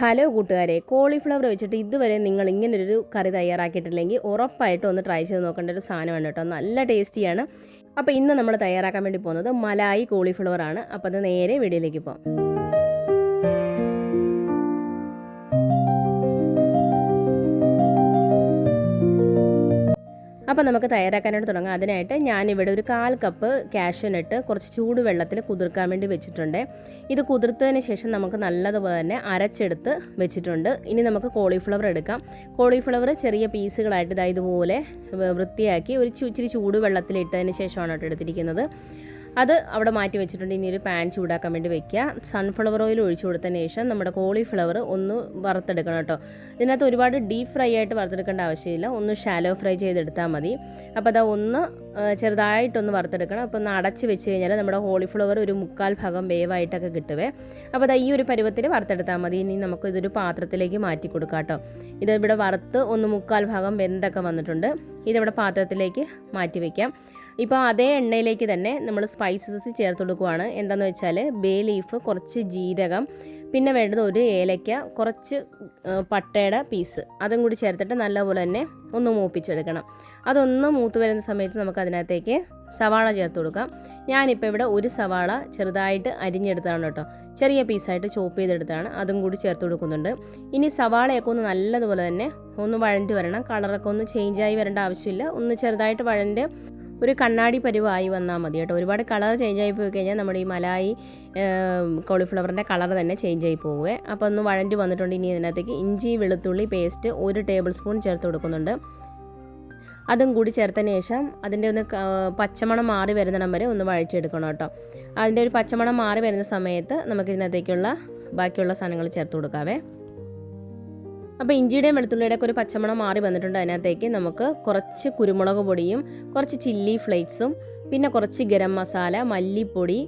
Hello കൂട്ടുകാരെ cauliflower വെച്ചിട്ട് ഇതുവരെ നിങ്ങൾ ഇങ്ങനൊരു കറി തയ്യാറാക്കിയിട്ടില്ലെങ്കിൽ ഉറപ്പായിട്ടും ഒന്ന് ട്രൈ ചെയ്ത് നോക്കേണ്ട ഒരു സാധനമാണ് കേട്ടോ. നല്ല ടേസ്റ്റിയാണ്. അപ്പോൾ ഇന്ന് നമ്മൾ തയ്യാറാക്കാൻ വേണ്ടി പോകുന്നത് മലായി കോളിഫ്ലവർ ആണ്. അപ്പോൾ അത് നേരെ വീഡിയോയിലേക്ക് പോകാം. അപ്പോൾ നമുക്ക് തയ്യാറാക്കാനായിട്ട് തുടങ്ങാം. അതിനായിട്ട് ഞാനിവിടെ ഒരു കാൽ കപ്പ് കാഷ്യനിട്ട് കുറച്ച് ചൂട് വെള്ളത്തിൽ കുതിർക്കാൻ വേണ്ടി വെച്ചിട്ടുണ്ട്. ഇത് കുതിർത്തതിന് ശേഷം നമുക്ക് നല്ലതുപോലെ തന്നെ അരച്ചെടുത്ത് വെച്ചിട്ടുണ്ട്. ഇനി നമുക്ക് കോളിഫ്ലവർ എടുക്കാം. കോളിഫ്ലവർ ചെറിയ പീസുകളായിട്ട് ഇതാ ഇതുപോലെ വൃത്തിയാക്കി ഒരു ഇച്ചിരി ചൂട് വെള്ളത്തിൽ ഇട്ടതിന് ശേഷമാണ് കേട്ടോ എടുത്തിരിക്കുന്നത്. അത് അവിടെ മാറ്റി വെച്ചിട്ടുണ്ട്. ഇനി ഒരു പാൻ ചൂടാക്കാൻ വേണ്ടി വെക്കുക. സൺഫ്ലവർ ഓയിൽ ഒഴിച്ചു കൊടുത്തതിന് ശേഷം നമ്മുടെ കോളിഫ്ലവർ ഒന്ന് വറുത്തെടുക്കണം കേട്ടോ. ഇതിനകത്ത് ഒരുപാട് ഡീപ്പ് ഫ്രൈ ആയിട്ട് വറുത്തെടുക്കേണ്ട ആവശ്യമില്ല. ഒന്ന് ഷാലോ ഫ്രൈ ചെയ്തെടുത്താൽ മതി. അപ്പോൾ അതാ ഒന്ന് ചെറുതായിട്ടൊന്ന് വറുത്തെടുക്കണം. അപ്പോൾ ഒന്ന് അടച്ച് വെച്ച് കഴിഞ്ഞാൽ നമ്മുടെ കോളിഫ്ലവർ ഒരു മുക്കാൽ ഭാഗം വേവായിട്ടൊക്കെ കിട്ടുവേ. അപ്പോൾ അതാ ഈ ഒരു പരുവത്തിൽ വറുത്തെടുത്താൽ മതി. ഇനി നമുക്ക് ഇതൊരു പാത്രത്തിലേക്ക് മാറ്റി കൊടുക്കാം കേട്ടോ. ഇത് ഇവിടെ വറുത്ത് ഒന്ന് മുക്കാൽ ഭാഗം വെന്തൊക്കെ വന്നിട്ടുണ്ട്. ഇതിവിടെ പാത്രത്തിലേക്ക് മാറ്റി വയ്ക്കാം ഇപ്പോൾ അതേ എണ്ണയിലേക്ക് തന്നെ നമ്മൾ സ്പൈസസ് ചേർത്ത് കൊടുക്കുവാണ്. എന്താണെന്ന് വെച്ചാൽ ബേ ലീഫ് കുറച്ച് ജീരകം പിന്നെ വേണ്ടത് ഒരു ഏലയ്ക്ക കുറച്ച് പട്ടയുടെ പീസ് അതും കൂടി ചേർത്തിട്ട് നല്ലപോലെ തന്നെ ഒന്ന് മൂപ്പിച്ചെടുക്കണം. അതൊന്ന് മൂത്ത് വരുന്ന സമയത്ത് നമുക്ക് അതിനകത്തേക്ക് സവാള ചേർത്ത് കൊടുക്കാം. ഞാനിപ്പോൾ ഇവിടെ ഒരു സവാള ചെറുതായിട്ട് അരിഞ്ഞെടുത്താണ് കേട്ടോ. ചെറിയ പീസായിട്ട് ചോപ്പ് ചെയ്തെടുത്താണ് അതും കൂടി ചേർത്ത് കൊടുക്കുന്നുണ്ട്. ഇനി സവാളയൊക്കെ ഒന്ന് നല്ലതുപോലെ തന്നെ ഒന്ന് വഴണ്ടി വരണം. കളറൊക്കെ ഒന്ന് ചേഞ്ചായി വരേണ്ട ആവശ്യമില്ല. ഒന്ന് ചെറുതായിട്ട് വഴണ്ട് ഒരു കണ്ണാടി പരിവായി വന്നാൽ മതി കേട്ടോ. ഒരുപാട് കളർ ചേഞ്ച് ആയി പോയി കഴിഞ്ഞാൽ നമ്മുടെ ഈ മലായി കോളിഫ്ലവറിന്റെ കളർ തന്നെ ചേഞ്ച് ആയി പോവുക അപ്പോൾ ഒന്ന് വഴണ്ടി വന്നിട്ടുണ്ട്. ഇനി ഇതിനകത്തേക്ക് ഇഞ്ചി വെളുത്തുള്ളി പേസ്റ്റ് ഒരു ടേബിൾ സ്പൂൺ ചേർത്ത് കൊടുക്കുന്നുണ്ട്. അതും കൂടി ചേർത്തതിന് ശേഷം അതിന്റെ ഒന്ന് പച്ചമണം മാറി വരുന്നിടം വരെ ഒന്ന് വഴിച്ചെടുക്കണം കേട്ടോ. അതിന്റെ ഒരു പച്ചമണം മാറി വരുന്ന സമയത്ത് നമുക്കിതിനകത്തേക്കുള്ള ബാക്കിയുള്ള സാധനങ്ങൾ ചേർത്ത് കൊടുക്കാവേ. അപ്പോൾ ഇഞ്ചിയുടെയും വെളുത്തുള്ളിയുടെയൊക്കെ ഒരു പച്ചമണം മാറി വന്നിട്ടുണ്ട് അതിനകത്തേക്ക്. നമുക്ക് കുറച്ച് കുരുമുളക് പൊടിയും കുറച്ച് ചില്ലി ഫ്ലേക്സും പിന്നെ കുറച്ച് ഗരം മസാല മല്ലിപ്പൊടി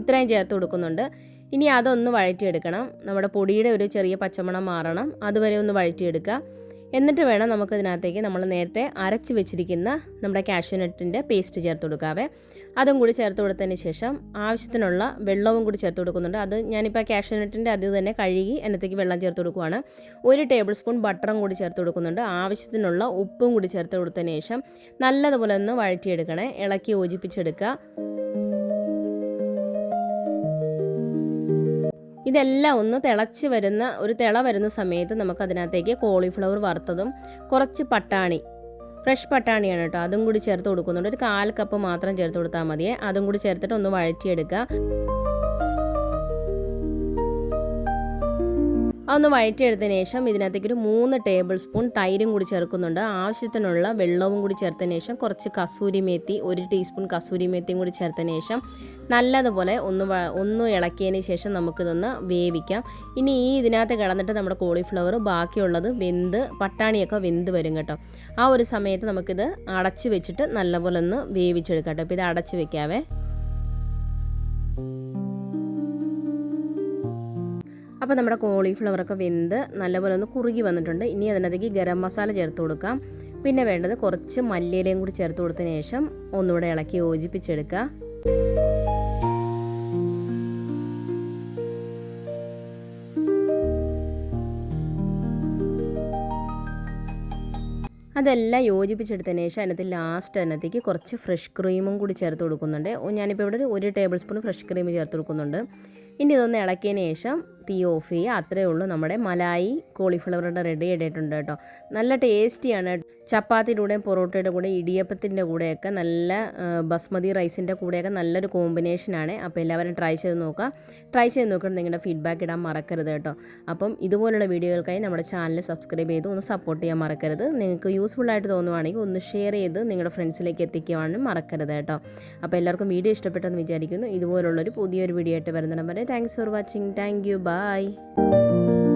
ഇത്രയും ചേർത്ത് കൊടുക്കുന്നുണ്ട്. ഇനി അതൊന്ന് വഴറ്റിയെടുക്കണം. നമ്മുടെ പൊടിയുടെ ഒരു ചെറിയ പച്ചമണം മാറണം. അതുവരെ ഒന്ന് വഴറ്റിയെടുക്കുക. എന്നിട്ട് വേണം നമുക്ക് ഇതിനകത്തേക്ക് നമ്മൾ നേരത്തെ അരച്ച് വെച്ചിരിക്കുന്ന നമ്മുടെ കാഷ്യൂനട്ടിന്റെ പേസ്റ്റ് ചേർത്ത് കൊടുക്കാവേ. അതും കൂടി ചേർത്ത് കൊടുത്തതിന് ശേഷം ആവശ്യത്തിനുള്ള വെള്ളവും കൂടി ചേർത്ത് കൊടുക്കുന്നുണ്ട്. അത് ഞാനിപ്പോൾ കാഷ്യൂനട്ടിന്റെ അത് തന്നെ കഴുകി എന്നത്തേക്ക് വെള്ളം ചേർത്ത് കൊടുക്കുവാണ്. ഒരു ടേബിൾ സ്പൂൺ ബട്ടറും കൂടി ചേർത്ത് കൊടുക്കുന്നുണ്ട്. ആവശ്യത്തിനുള്ള ഉപ്പും കൂടി ചേർത്ത് കൊടുത്തതിന് ശേഷം നല്ലതുപോലെ ഒന്ന് വഴറ്റിയെടുക്കണേ. ഇളക്കി യോജിപ്പിച്ചെടുക്കുക. ഇതെല്ലാം ഒന്ന് തിളച്ച് വരുന്ന ഒരു തിള വരുന്ന സമയത്ത് നമുക്ക് അതിനകത്തേക്ക് കോളിഫ്ലവർ വറുത്തതും കുറച്ച് പട്ടാണി ഫ്രഷ് പട്ടാണിയാണ് കേട്ടോ. അതും കൂടി ചേർത്ത് കൊടുക്കുന്നുണ്ട്. ഒരു കാൽ കപ്പ് മാത്രം ചേർത്ത് കൊടുത്താൽ മതിയേ. അതും കൂടി ചേർത്തിട്ട് ഒന്ന് വഴറ്റിയെടുക്കുക. അതൊന്ന് വഴറ്റിയെടുത്തതിന് ശേഷം ഇതിനകത്തേക്ക് ഒരു മൂന്ന് ടേബിൾ സ്പൂൺ തൈരും കൂടി ചേർക്കുന്നുണ്ട്. ആവശ്യത്തിനുള്ള വെള്ളവും കൂടി ചേർത്തതിന് ശേഷം കുറച്ച് കസൂരി മേത്തി ഒരു ടീസ്പൂൺ കസൂരി മേത്തിയും കൂടി ചേർത്തതിന് ശേഷം നല്ലതുപോലെ ഒന്ന് ഒന്ന് ഇളക്കിയതിന് ശേഷം നമുക്കിതൊന്ന് വേവിക്കാം. ഇനി ഈ ഇതിനകത്ത് കിടന്നിട്ട് നമ്മുടെ കോളിഫ്ലവർ ബാക്കിയുള്ളത് വെന്ത് പട്ടാണിയൊക്കെ വെന്ത് വരും കേട്ടോ. ആ ഒരു സമയത്ത് നമുക്കിത് അടച്ചു വെച്ചിട്ട് നല്ലപോലെ ഒന്ന് വേവിച്ചെടുക്കാം കേട്ടോ. അപ്പോൾ ഇത് അടച്ചു വെക്കാവേ. അപ്പോൾ നമ്മുടെ കോളിഫ്ലവറൊക്കെ വെന്ത് നല്ലപോലെ ഒന്ന് കുറുകി വന്നിട്ടുണ്ട്. ഇനി അതിനകത്തേക്ക് ഗരം മസാല ചേർത്ത് കൊടുക്കാം. പിന്നെ വേണ്ടത് കുറച്ച് മല്ലിയിലയും കൂടി ചേർത്ത് കൊടുത്തതിന് ശേഷം ഒന്നുകൂടെ ഇളക്കി യോജിപ്പിച്ചെടുക്കുക. അതെല്ലാം യോജിപ്പിച്ചെടുത്തതിന് ശേഷം അതിനകത്ത് ലാസ്റ്റ് അതിനകത്തേക്ക് കുറച്ച് ഫ്രഷ് ക്രീമും കൂടി ചേർത്ത് കൊടുക്കുന്നുണ്ട്. ഞാനിപ്പോൾ ഇവിടെ ഒരു ടേബിൾ സ്പൂൺ ഫ്രഷ് ക്രീം ചേർത്ത് കൊടുക്കുന്നുണ്ട്. ഇനി ഇതൊന്ന് ഇളക്കിയതിന് ശേഷം തീ ഓഫ് അത്രയേ ഉള്ളൂ. നമ്മുടെ മലായി കോളിഫ്ലവറുടെ റെഡി ആയിട്ടുണ്ട് കേട്ടോ. നല്ല ടേസ്റ്റിയാണ്. ചപ്പാത്തിയുടെ കൂടെയും പൊറോട്ടയുടെ കൂടെ ഇടിയപ്പത്തിന്റെ കൂടെയൊക്കെ നല്ല ബസ്മതി റൈസിന്റെ കൂടെയൊക്കെ നല്ലൊരു കോമ്പിനേഷനാണ്. അപ്പോൾ എല്ലാവരും ട്രൈ ചെയ്ത് നോക്കുക. ട്രൈ ചെയ്ത് നോക്കണം നിങ്ങളുടെ ഫീഡ്ബാക്ക് ഇടാൻ മറക്കരുത് കേട്ടോ. അപ്പം ഇതുപോലുള്ള വീഡിയോകൾക്കായി നമ്മുടെ ചാനൽ സബ്സ്ക്രൈബ് ചെയ്ത് ഒന്ന് സപ്പോർട്ട് ചെയ്യാൻ മറക്കരുത്. നിങ്ങൾക്ക് യൂസ്ഫുൾ ആയിട്ട് തോന്നുവാണെങ്കിൽ ഒന്ന് ഷെയർ ചെയ്ത് നിങ്ങളുടെ ഫ്രണ്ട്സിലേക്ക് എത്തിക്കുവാനും മറക്കരുത് കേട്ടോ. അപ്പോൾ എല്ലാവർക്കും വീഡിയോ ഇഷ്ടപ്പെട്ടെന്ന് വിചാരിക്കുന്നു. ഇതുപോലുള്ളൊരു പുതിയൊരു വീഡിയോ ആയിട്ട് വരുന്നിടം വരെ. Thanks for watching thank you bye Bye!